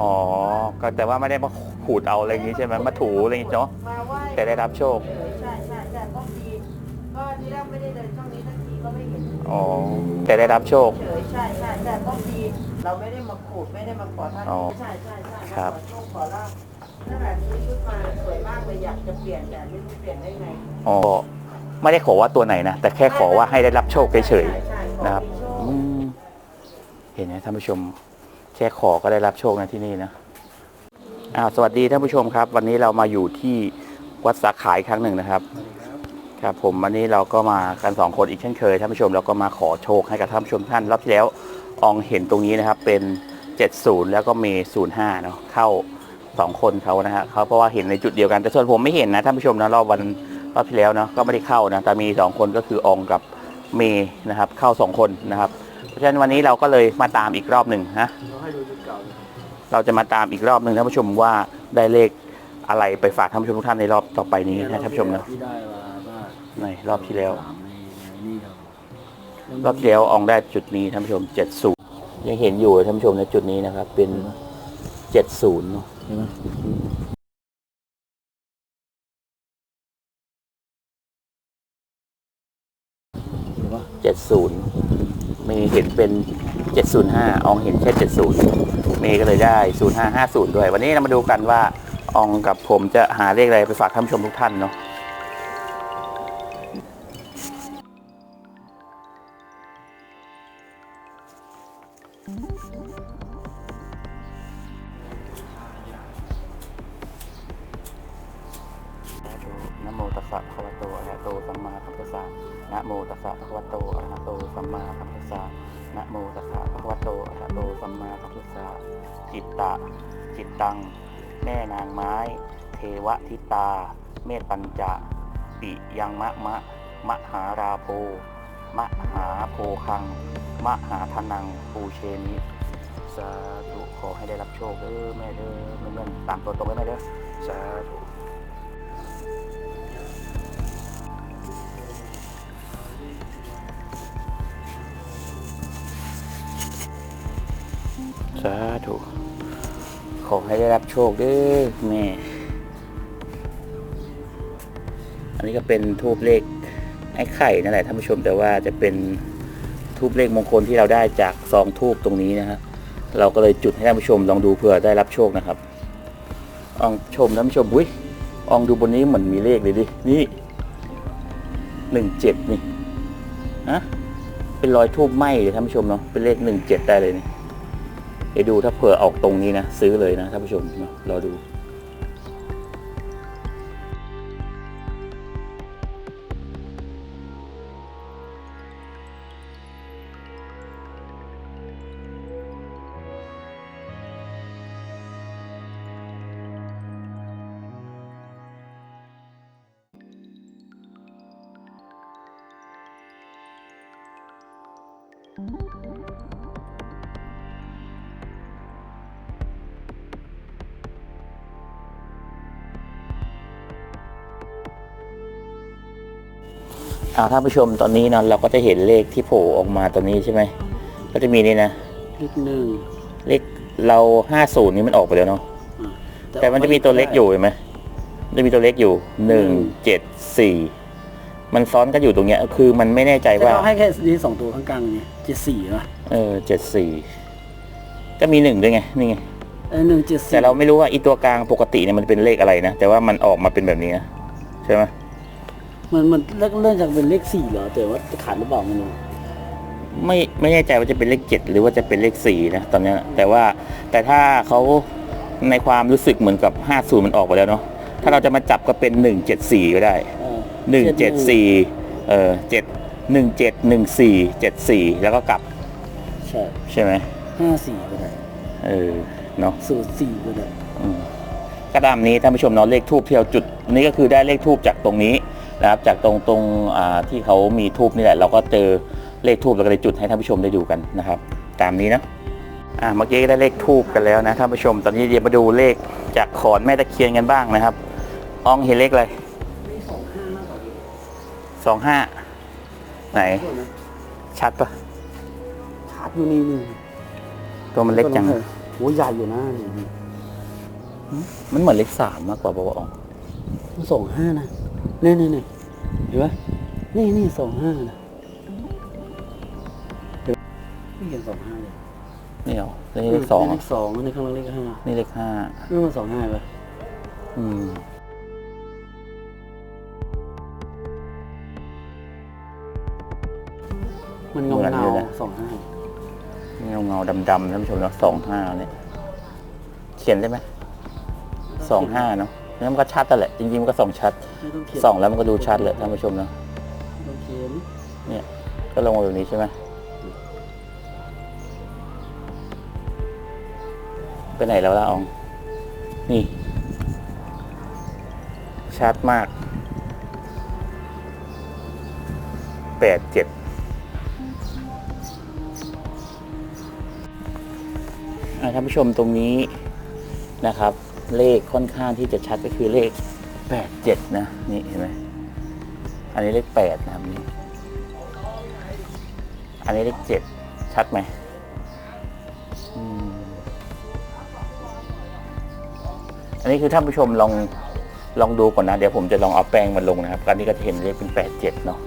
อ๋อ ก็แต่ว่าไม่ได้มาขูดเอาอะไรอย่างงี้ใช่ไหมมาถูอะไรอย่างงี้เนาะ มาไหว้แต่ได้รับโชค ใช่ใช่ใช่ก็ดีก็ที่แรกไม่ได้เดินช่องนี้ทันทีก็ไม่เห็นอ๋อ แต่ได้รับโชค เฉยใช่ใช่ใช่ก็ดีเราไม่ได้มาขูดไม่ได้มาขอท่านอ๋อใช่ใช่ใช่ครับ มาขอโชคขอลาบนั่นแหละนี้ชุดมาสวยมากเลยอยากจะเปลี่ยนแต่ไม่รู้เปลี่ยนได้ไงอ๋อ ไม่ได้ขอว่าตัวไหนนะ แต่แค่ขอว่าให้ได้รับโชคเฉยใช่ใช่ขอนะครับ มีโชคๆอืมเห็นไหมท่านผู้ชม แค่ขอก็ได้รับโชคนะที่นี่นะอ้าวสวัสดีท่านผู้ชมครับ วันนี้เรามาอยู่ที่วัดสาขาอีกครั้งหนึ่งนะครับ ครับผมวันนี้เราก็มากันสองคนอีกเช่นเคยท่านผู้ชมเราก็มาขอโชคให้กับท่านผู้ชมท่านรอบที่แล้วอองเห็นตรงนี้นะครับ เป็น 70 แล้วก็เม05เนาะเข้าสองคนเขานะฮะเขาเพราะว่าเห็นในจุดเดียวกันแต่ส่วนผมไม่เห็นนะท่านผู้ชมนะรอบวันรอบที่แล้วเนาะก็ไม่ได้เข้านะแต่มีสองคนก็คืออองกับเมนะครับเข้าสองคนนะครับ เพราะฉะนั้นวันนี้เราก็เลยมาตามอีกรอบหนึ่งนะเราจะมาตามอีกรอบหนึ่งท่านผู้ชมว่าได้เลขอะไรไปฝากท่านผู้ชมทุกท่านในรอบต่อไปนี้นะท่านผู้ชมนะที่ได้มาว่าในรอบที่แล้ว สามในในนี่เรารอบที่แล้วอองได้จุดนี้ท่านผู้ชม 70 ยังเห็นอยู่ท่านผู้ชมในจุดนี้นะครับ เป็น 70เนอะเห็นไหมเห็นปะ 70 มีเห็นเป็น 705 อองเห็นแค่ 70 เมย์ก็เลยได้ 0550 ด้วย วันนี้เรามาดูกันว่าอองกับผมจะหาเลขอะไรไปฝากท่านผู้ชมทุกท่านเนาะ นะโมตัสสะภะคะวะโตอะระหะโตสัมมาสัมพุทธะนะโมตัสสะภะคะวะโตอะระหะโตสัมมาสัมพุทธะจิตตะ จิตตัง แม่นางไม้ เทวทิตา เมตปัญจะปิยังมะมะ มหาราโพมหาโพคัง มหาทนัง ปูเชนิสาธุขอให้ได้รับโชคเด้อแม่เด้อเงินๆตามตัวตรงไว้แม่เด้อสาธุ ขอให้ได้รับโชคเด้อแม่ อันนี้ก็เป็นทูบเลขไอ้ไข่นั่นแหละท่านผู้ชมแต่ว่าจะเป็นทูบเลขมงคลที่เราได้จากซองทูบตรงนี้นะครับเราก็เลยจุดให้ท่านผู้ชมลองดูเผื่อได้รับโชคนะครับอองชมท่านผู้ชมอุ้ยอองดูบนนี้เหมือนมีเลขเลยดิ นี่หนึ่งเจ็ดนี่ฮะเป็นรอยทูบไหมเลยท่านผู้ชมเนาะเป็นเลขหนึ่งเจ็ดได้เลยนี่ ดี๋ยวดูถ้าเผื่อออกตรงนี้นะ ซื้อเลยนะท่านผู้ชมเนารอดู อ่าท่านผู้ชมตอนนี้เนาะเราก็จะเห็นเลขที่โผล่ออกมาตอนนี้ใช่ไหมก็จะมีนี่นะเลขหนึ่งเลขเราห้าศูนย์นี้มันออกไปแล้วเนาะอะแต่มันจะมีตัวเล็กอยู่เห็นไหมมันจะมีตัวเล็กอยู่หนึ่งเจ็ดสี่มันซ้อนกันอยู่ตรงเนี้ย คือมันไม่แน่ใจแต่ว่าเราให้แค่นี้สองตัวข้างกลางนี่เจ็ดสี่นะเออเจ็ดสี่ก็มีหนึ่งด้วยไงนี่ไงเออหนึ่งเจ็ดสี่แต่เราไม่รู้ว่าอีตัวกลางปกติเนี่ยมันเป็นเลขอะไรนะแต่ว่ามันออกมาเป็นแบบนี้นะใช่ไหม มันมันเริ่มเริ่มจากเป็นเลขสี่เหรอแต่ว่าจะขาดหรือเปล่าไม่รู้ไม่ไม่แน่ใจว่าจะเป็นเลขเจ็ดหรือว่าจะเป็นเลขสี่นะตอนเนี้ยแต่ว่าแต่ถ้าเขาในความรู้สึกเหมือนกับห้าศูนย์มันออกไปแล้วเนาะถ้าเราจะมาจับก็เป็นหนึ่งเจ็ดสี่ก็ได้เออหนึ่งเจ็ดสี่เออเจ็ดหนึ่งเจ็ดหนึ่งสี่เจ็ดสี่แล้วก็กลับใช่ใช่ไหมห้าสี่ก็ได้เออเนาะศูนย์สี่ก็ได้อืมก็ตามนี้ท่านผู้ชมเนาะเลขทูบที่เราจุดนี่ก็คือได้เลขทูบจากตรงนี้ นะครับจากตรงตรงอ่าที่เขามีทูบนี่แหละเราก็เจอเลขทูบเราก็เลยจุดให้ท่านผู้ชมได้ดูกันนะครับ ตามนี้นะอ่าเมื่อกี้ก็ได้เลขทูบกันแล้วนะท่านผู้ชม ตอนนี้เดี๋ยวมาดูเลขจากขอนแม่ตะเคียนกันบ้างนะครับอองเห็นเลขอะไรมีสองห้ามากกว่านี้สองห้าไหนโทษนะชัดปะชัดอยู่นี่นี่ตัวมันเล็กจังโอ้ยใหญ่อยู่นะนี่นี่มันเหมือนเลขสามมากกว่าปะวะอ๋องมันสองห้านะ นี่นี่นี่เห็นปะนี่นี่สองห้านะเห็นปะไม่เห็นสองห้าเลยนี่เหรอนี่เลขสองเลอะขสองนี่ข้างล่างเลขห้านี่เลขห้านี่มันสองห้าปะอืมมันเงาเงาสองห้าเงาเงาๆดำๆท่านผู้ชมเนาะสองห้าเนี่ยเขียนได้ไหมสองห้าเนาะ นี่มันก็ชัดแต่แหละ จริงๆมันก็สองชัด ไม่ต้องเขียนสองแล้วมันก็ดูชัดเลยท่านผู้ชมเนาะไม่ต้องเขียนเนี่ย ก็ลงมาแบบนี้ใช่ไหมไปไหนแล้วล่ะออง นี่ ชัดมาก แปดเจ็ดอะท่านผู้ชมตรงนี้นะครับ เลขค่อนข้างที่จะชัดก็คือเลขแปดเจ็ดนะ นี่เห็นไหมอันนี้เลขแปดนะครับนี่อันนี้เลขเจ็ดชัดไหมอันนี้คือท่านผู้ชมลองลองดูก่อนนะ เดี๋ยวผมจะลองเอาแป้งมาลงนะครับอันนี้ก็จะเห็นเลขเป็นแปดเจ็ดเนาะ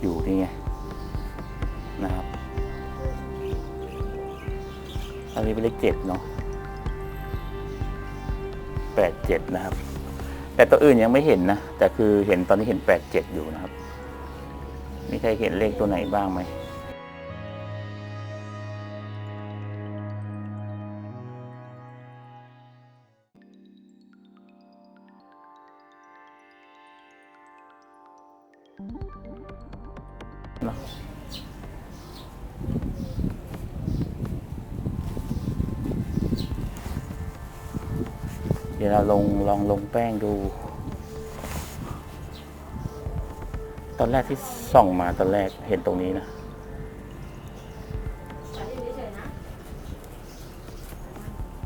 อยู่นี่ไงนะครับอันนี้เป็นเลขเจ็ดเนาะ แปดเจ็ดนะครับ แต่ตัวอื่นยังไม่เห็นนะ แต่คือเห็นตอนนี้เห็นแปดเจ็ดอยู่นะครับ มีใครเห็นเลขตัวไหนบ้างไหมนะ ดี๋ยวเราลงลองลงแป้งดู ตอนแรกที่ส่องมาตอนแรกเห็นตรงนี้นะ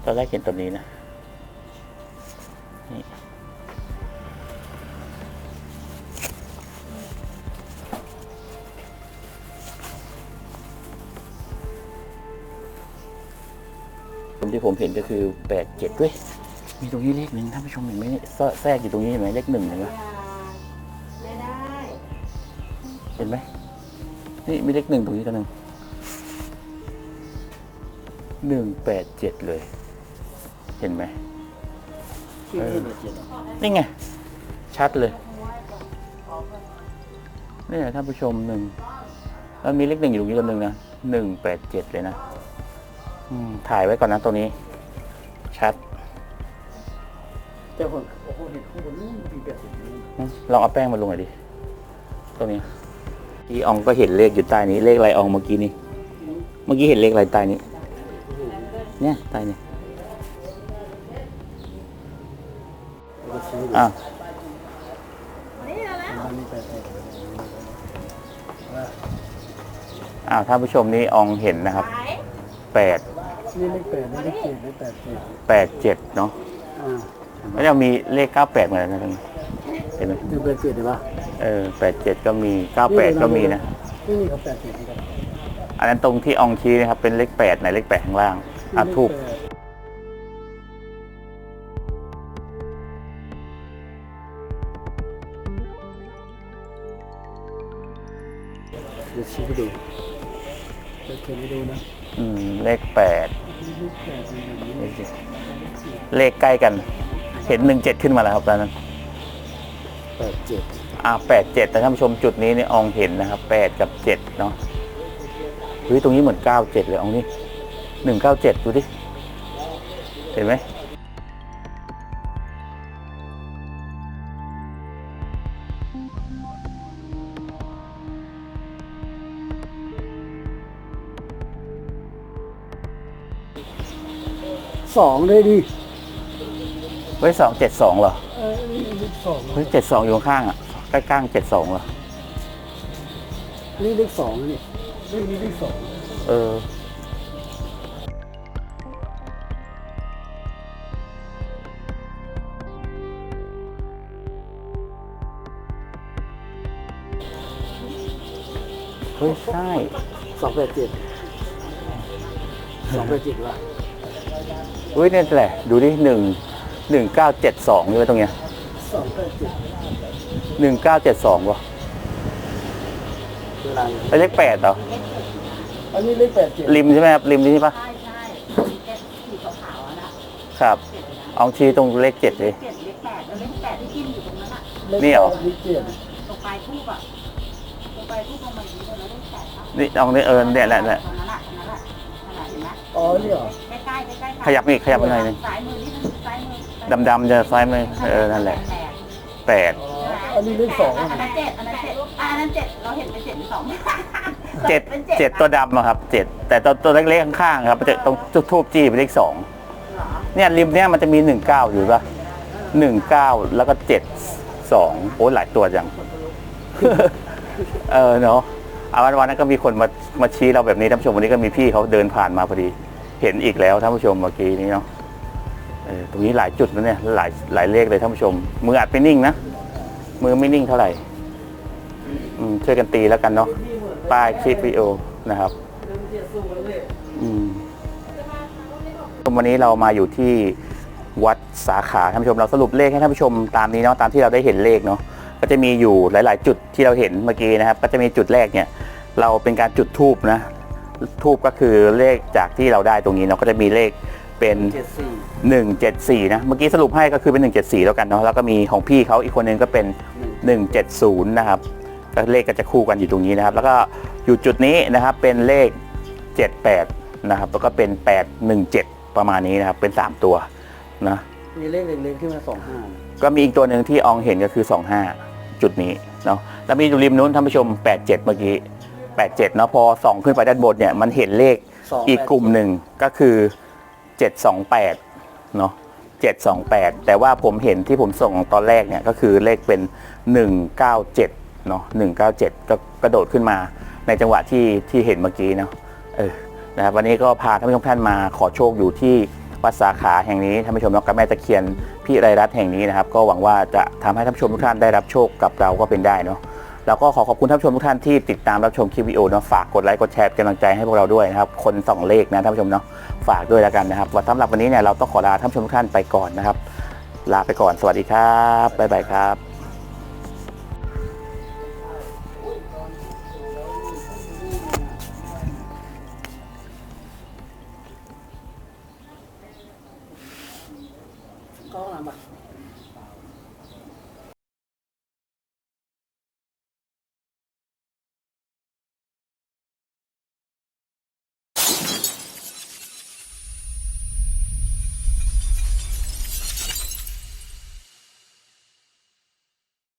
ตอนแรกเห็นตรงนี้นะนี่ที่ผมเห็นก็คือแปดเจ็ดด้วย มีตรงนี้เลขหนึ่งท่านผู้ชมเห็นไหมนี่แทรกอยู่ตรงนี้เห็นไหมเลขหนึ่งเห็นไหมไม่ได้ เห็นไหมนี่มีเลขหนึ่งตรงนี้ตัวหนึ่งหนึ่งแปดเจ็ดเลย เห็นไหมนี่ไง ชัดเลยนี่แหละท่านผู้ชมหนึ่งแล้วมีเลขหนึ่งอยู่ตรงนี้ตัวหนึ่งนะหนึ่งแปดเจ็ดเลยนะถ่ายไว้ก่อนนะตรงนี้ ชัด แต่ผมโอ้โหเห็นข้างบนนู่นมีแปดสิบนี่อืมลองเอาแป้งมาลงหน่อยดิ ตรงนี้ที่อองก็เห็นเลขอยู่ใต้นี้ เลขอะไรอองเมื่อกี้นี้ เมื่อกี้เห็นเลขอะไรใต้นี้ เนี่ยใต้นี้แล้วก็ชี้ดูอะมันมีแปดสิบอ้าวท่านผู้ชมนี่อองเห็นนะครับแปดนี่เลขแปดนี่เลขเจ็ดเลขแปดเจ็ดแปดเจ็ดเนาะ อ่าแล้วยังมีเลขเก้าแปดเหมือนกันนะตรงนี้เห็นไหมนี่แปดเจ็ดเห็นปะเออแปดเจ็ดก็มีเก้าแปดก็มีนะนี่นี่เขาแปดเจ็ดนี่ครับอันนั้นตรงที่อองชี้นะครับ เป็นเลขแปดไหนเลขแปดข้างล่างอะถูกเดี๋ยวชี้ให้ดูจะเขียนให้ดูนะอืมเลขแปดเลขแปดเป็นแบบนี้นี่สิเลขใกล้กัน เห็นหนึ่งเจ็ดขึ้นมาแล้วครับตอนนั้นแปดเจ็ดอ่าแปดเจ็ดแต่ท่านผู้ชมจุดนี้เนี่ยอองเห็นนะครับแปดกับเจ็ดเนาะเฮ้ยตรงนี้เหมือนเก้าเจ็ดเลยอองนี่หนึ่งเก้าเจ็ดดูดิ เห็นไหมสองเลยดิ เฮ้ยสองเจ็ดสองเหรอเออนี่เลขสองเฮ้ยเจ็ดสองอยู่ข้างๆอะใกล้ๆเจ็ดสองเหรอนี่เลขสองนี่เลขนี้เลขสองเออเเฮ้ยใช่สองแปดเจ็ดสองแปดเจ็ดละเฮ้ยนี่แหละ ดูดิหนึ่ง หนึ่งเก้าเจ็ดสองใช่ไหมตรงเนี้ยสองแปดเจ็ดหนึ่งเก้าเจ็ดสองวะเวลาแล้วเลขแปดเหรอ อันนี้เลขแปดเจ็ดริมใช่ไหมครับริมนี่ใช่ปะใช่ใช่เจ็ดสีขาวๆอะนะครับ เจ็ดเลยนะเอาชี้ตรงเลขเจ็ดเลย เจ็ดเลขแปดแล้วเลขแปดที่จิ้มอยู่ตรงนั้นอะนี่เหรอเลขเจ็ดตรงปลายทูบอะตรงปลายทูบตรงมันนี้เลยแล้วเลขแปดอะนี่เอาเนี่ยเออเนี่ยแหละเนี่ยตรงนั้นอะตรงนั้นอะขนาดเห็นไหมอ๋อนี่เหรอใกล้ๆใกล้ๆขยับอีกขยับไปหน่อยหนึงซ้ายมือนี่คือซ้ายมือ ดำๆจะซ้ายมือเออนั่นแหละแปดแปดอ๋ออันนี้เลขสองอัอะนนั้นเจ็ดอันนั้นเจ็ดอะอันนั้นเจ็ดเราเห็นเป็นเจ็ดหรือสองเจ็ดเป็นเจ็ดตัวดำอะครับเจ็ดแต่ตัวตัวเล็กๆข้างๆครับมันจะตรงจุดทูบจี้เป็นเลขสองเหรอเนี่ยริมเนี่ยมันจะมีหนึ่งเก้าอยู่ปะหนึ่งเก้าแล้วก็เจ็ดสองโอ้ยหลายตัวจัง เออเนาะเอาวันวันนั้นก็มีคนมามาชี้เราแบบนี้ท่านผู้ชมวันนี้ก็มีพี่เขาเดินผ่านมาพอดี เห็นอีกแล้วท่านผู้ชมเมื่อกี้นี้เนาะเออ ตรงนี้หลายจุดนะเนี่ยหลายหลายเลขเลยท่านผู้ชม มืออาจไม่นิ่งนะ มือไม่นิ่งเท่าไหร่ช่วยกันตีแล้วกันเนาะป้ายคลิปวิดีโอนะครับวันนี้เรามาอยู่ที่วัดสาขาท่านผู้ชมเราสรุปเลขให้ท่านผู้ชมตามนี้เนาะตามที่เราได้เห็นเลขเนาะก็จะมีอยู่หลาย ๆ จุดที่เราเห็นเมื่อกี้นะครับ ก็จะมีจุดแรกเนี่ย เราเป็นการจุดทูบนะทูบก็คือเลขจากที่เราได้ตรงนี้เนาะก็จะมีเลข เป็นเจ็ดสี่174 นะ เมื่อกี้สรุปให้ก็คือเป็น 174 แล้วกันเนาะ แล้วก็มีของพี่เขาอีกคนนึงก็เป็น 170 นะครับก็เลขก็จะคู่กันอยู่ตรงนี้นะครับ แล้วก็อยู่จุดนี้นะครับเป็นเลข 78 นะครับ แล้วก็เป็น 817 ประมาณนี้นะครับ เป็น 3 ตัวนะ มีเลขเล็กๆขึ้นมาสองห้าก็มีอีกตัวหนึ่งที่อองเห็นก็คือ 25 จุดนี้เนาะ แล้วมีอยู่ริมนู้นท่านผู้ชม 87 เมื่อกี้ 87 เนาะ พอส่องขึ้นไปด้านบนเนี่ย มันเห็นเลขสองอีกกลุ่มหนึ่งก็คือ 728เนาะ728 แต่ว่าผมเห็นที่ผมส่งตอนแรกเนี่ยก็คือเลขเป็น 197เนาะ197 ก็กระโดดขึ้นมาในจังหวะที่ที่เห็นเมื่อกี้เนาะเออนะครับวันนี้ก็พาท่านผู้ชมท่านมาขอโชคอยู่ที่วัดสาขาแห่งนี้ท่านผู้ชมน้องกับแม่ตะเคียนพี่ไรรัตแห่งนี้นะครับ ก็หวังว่าจะทำให้ท่านผู้ชมทุกท่านได้รับโชคกับเราก็เป็นได้เนาะ แล้วก็ขอขอบคุณท่านผู้ชมทุกท่านที่ติดตามรับชมคลิปวิดีโอเนาะฝากกดไลค์กดแชร์เป็นกำลังใจให้พวกเราด้วยนะครับคนส่องเลขนะท่านผู้ชมเนาะฝากด้วยแล้วกันนะครับว่าสำหรับวันนี้เนี่ยเราต้องขอลาท่านผู้ชมทุกท่านไปก่อนนะครับ ลาไปก่อนสวัสดีครับบ๊ายบายครับ